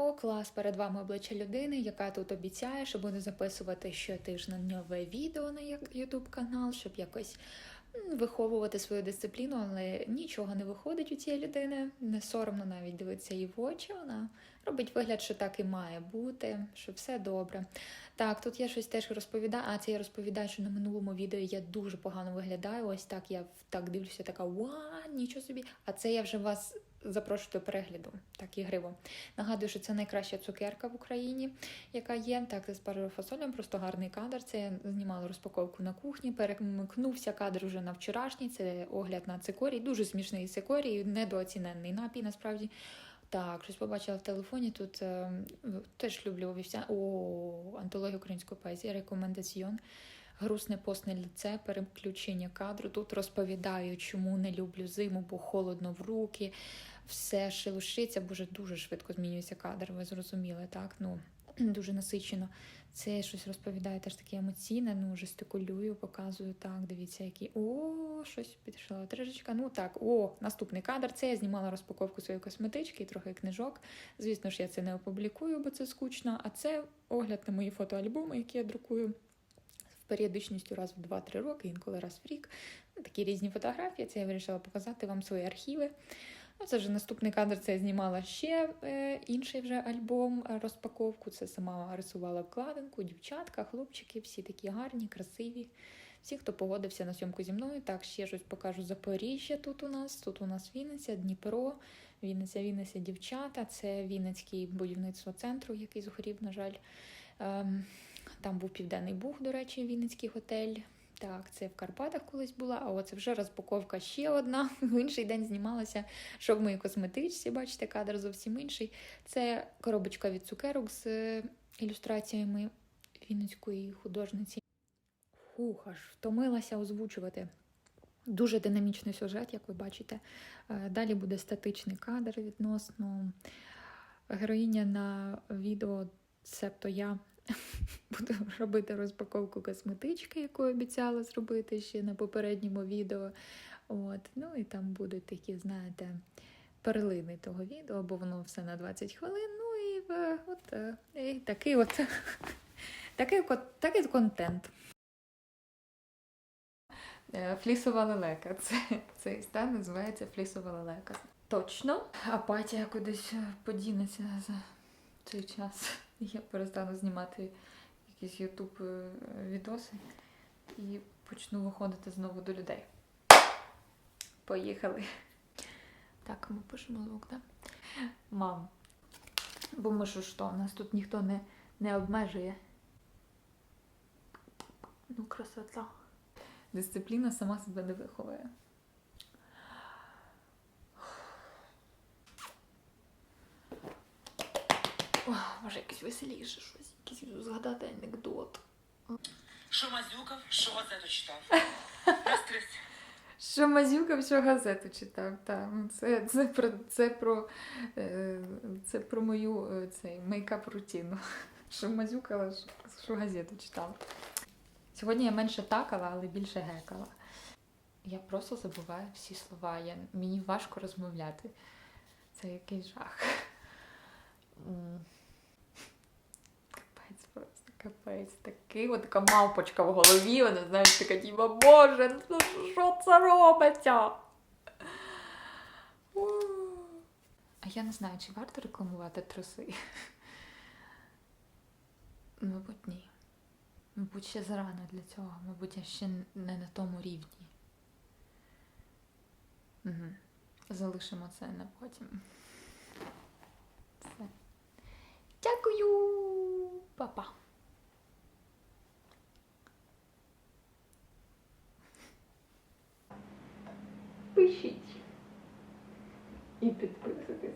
О, клас, перед вами обличчя людини, яка тут обіцяє, що буде записувати щотижня нове відео на YouTube канал, щоб якось виховувати свою дисципліну, але нічого не виходить у цієї людини. Не соромно навіть дивитися їй в очі. Вона робить вигляд, що так і має бути, що все добре. Так, тут я щось теж розповідаю. А це я розповідаю, що на минулому відео я дуже погано виглядаю. Ось так я так дивлюся, така ва, нічого собі. А це я вже вас запрошую до перегляду, так ігриво. Нагадую, що це найкраща цукерка в Україні, яка є. Так, це з фасолем, просто гарний кадр. Це я знімала розпаковку на кухні. Перемикнувся кадр уже на вчорашній. Це огляд на цикорій. Дуже смішний цикорій, недооціненний напій, насправді. Так, щось побачила в телефоні. Тут е, теж люблю вівся. О, антологія української поезії, рекомендаціон. Грустне постне ліце, переключення кадру. Тут розповідаю, чому не люблю зиму, бо холодно в руки, все шелушиться, боже, дуже швидко змінюється кадр, ви зрозуміли, так? Ну, дуже насичено. Це щось розповідає теж таке емоційне, ну, жестикулюю, показую, так, дивіться, які. О, щось підійшла трішечка. Ну так, о, наступний кадр. Це я знімала розпаковку своєї косметички і трохи книжок. Звісно ж, я це не опублікую, бо це скучно. А це огляд на мої фотоальбоми, які я друкую періодичністю раз в 2-3 роки, інколи раз в рік. Ну, Такі різні фотографії. Це я вирішила показати вам свої архіви. Ну, Це вже наступний кадр. Це я знімала ще е, інший вже альбом, е, розпаковку. Це сама рисувала обкладинку, дівчатка, хлопчики, всі такі гарні, красиві. Всі, хто погодився на зйомку зі мною. Так, ще щось покажу Запоріжжя тут у нас. Тут у нас Вінниця, Дніпро, Вінниця, Вінниця, дівчата. Це Вінницький будівництво центру, який згорів, на жаль. Ем, там був Південний Буг, до речі, Вінницький готель. Так, це в Карпатах колись була, а оце вже розпаковка ще одна. В інший день знімалася, що в моїй косметичці, бачите, кадр зовсім інший. Це коробочка від цукерок з е, ілюстраціями вінницької художниці. Фух, аж втомилася озвучувати. Дуже динамічний сюжет, як ви бачите. Е, Далі буде статичний кадр відносно героїня на відео, цебто я буду робити розпаковку косметички, яку обіцяла зробити ще на попередньому відео. От. Ну і там будуть такі, знаєте, перлини того відео, бо воно все на 20 хвилин. Ну і е, от е, і такий от такий, такий контент. Е, Флісова лелека. Це, цей стан називається флісова лелека. Точно. Апатія кудись подінеться за цей час. Я перестану знімати якісь ютуб е, відоси і почну виходити знову до людей. Поїхали. Так, ми пишемо звук, так? Мам. Бо ми що, що, нас тут ніхто не, не обмежує. Ну, красота. Дисципліна сама себе не виховує. О, може, якесь веселіше щось, якийсь згадати анекдот. Що мазюкав, що газету читав. Що Мазюка що газету читав, так. Ну, Це, це, про, це, про, е, це про мою е, цей, мейкап рутину. Що Мазюкала, що, газету читала. Сьогодні я менше такала, але більше гекала. Я просто забуваю всі слова. Я, мені важко розмовляти. Це якийсь жах. Капець. Такий от така мавпочка в голові, вона, знаєш, така діва, боже, ну що це робиться? А я не знаю, чи варто рекламувати труси. Мабуть, ні. Мабуть, ще зарано для цього. Мабуть, я ще не на тому рівні. Угу. Залишимо це на потім. Все. Дякую, Па-па. Пишіть. І підписуйтесь,